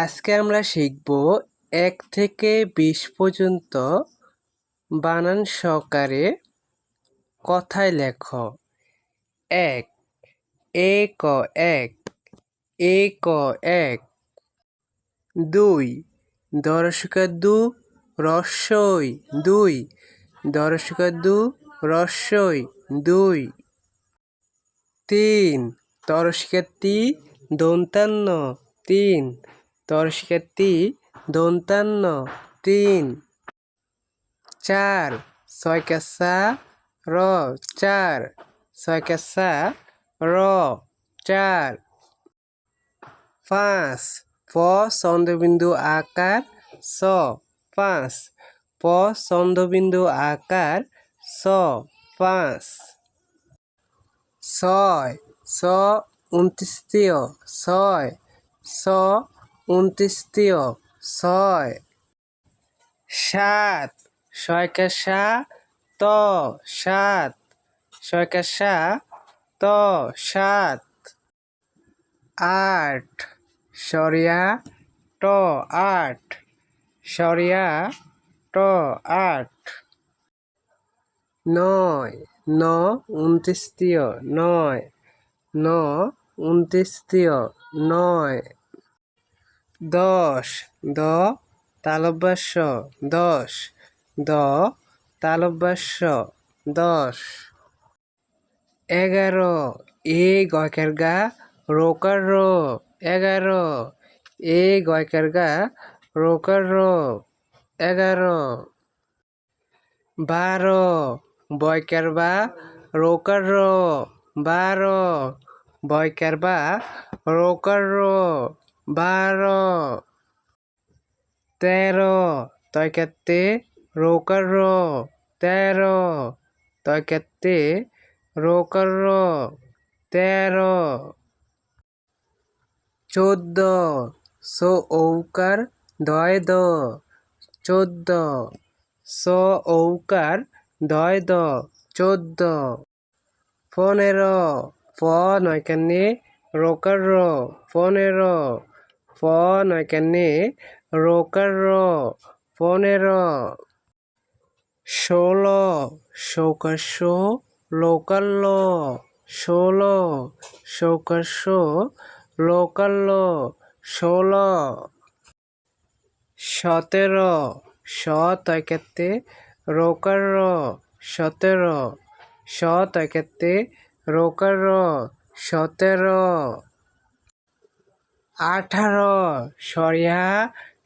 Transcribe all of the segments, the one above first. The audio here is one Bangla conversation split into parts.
আজকে আমরা শিখব এক থেকে বিশ পর্যন্ত বানান সহকারে কথায় লেখ। এক, এ, ক, এক, এ, ক, এক। দুই দর্শকা দু রস্যই দুই দর্শকা দু রস্যই দুই। তিন তরস্কাতি দন্তান্ন। তিন তরস্কাতি দন্তান্ন, তিন, চার ছয় কাসা র চার ছয় কাসা র চার পাঁচ, প চন্দ্রবিন্দু আকার স পাঁচ, প চন্দ্রবিন্দু আকার স পাঁচ, ছয়, ছ উনত্রিশীয় ছয়, ছ উনত্রিশীয় ছয়। সাত। ছয়কা সা ত। সাত। ছয়কা সা ত। সাত। আট। সরিয়া, ট। আট। সরিয়া, ট। আট। নয়। ন উনত্রিশীয় নয়। ন উনত্রিশীয় নয়। দশ, দ তালব্যাস্য, দশ, দ তালব্যাস্য, দশ। এগারো, এ গয়কার গা রোকার রো, এগারো। এ গয়কার গা রোকার রো, এগারো। বারো বয়কার বা রোকার রো, বারো। বয়কার বা রোকার রো বারো, তেরো তয়কাতে রোকার রো তেরো তয়কাতে রোকার রো তেরো, চোদ্দ সো ঔকার দয় দ চোদ্দ স ঔকার দয় দ চোদ্দ, পনেরো, প নয়কান্নে রোকার পনেরো প নয়কান্নে রোকার র পনেরো ষোলো সৌকাশ লোকাল ষোলো সৌকাশ লোকাল ষোলো সতেরো স তয়কাতে রোকার র সতেরো স তয়কাতে রোকার র সতেরো আঠারো, সরিয়া,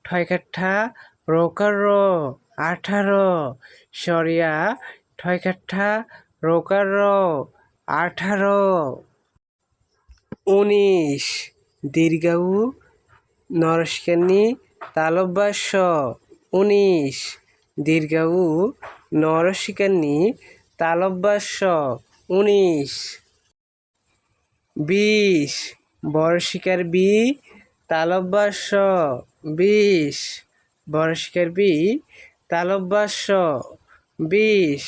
ঠয়কাঠা রোকার আঠারো, সরিয়া, ঠয়কাঠা রোকার আঠারো। উনিশ, দীর্ঘাউ নরস্কানি তালব্যাস্য। উনিশ, দীর্ঘাউ নরসিকানি তালব্যাস্য। উনিশ, বিশ বর্ষিকার বি তালব্যাস বিশ। বর্ষিকার বি তালব্যাস বিশ।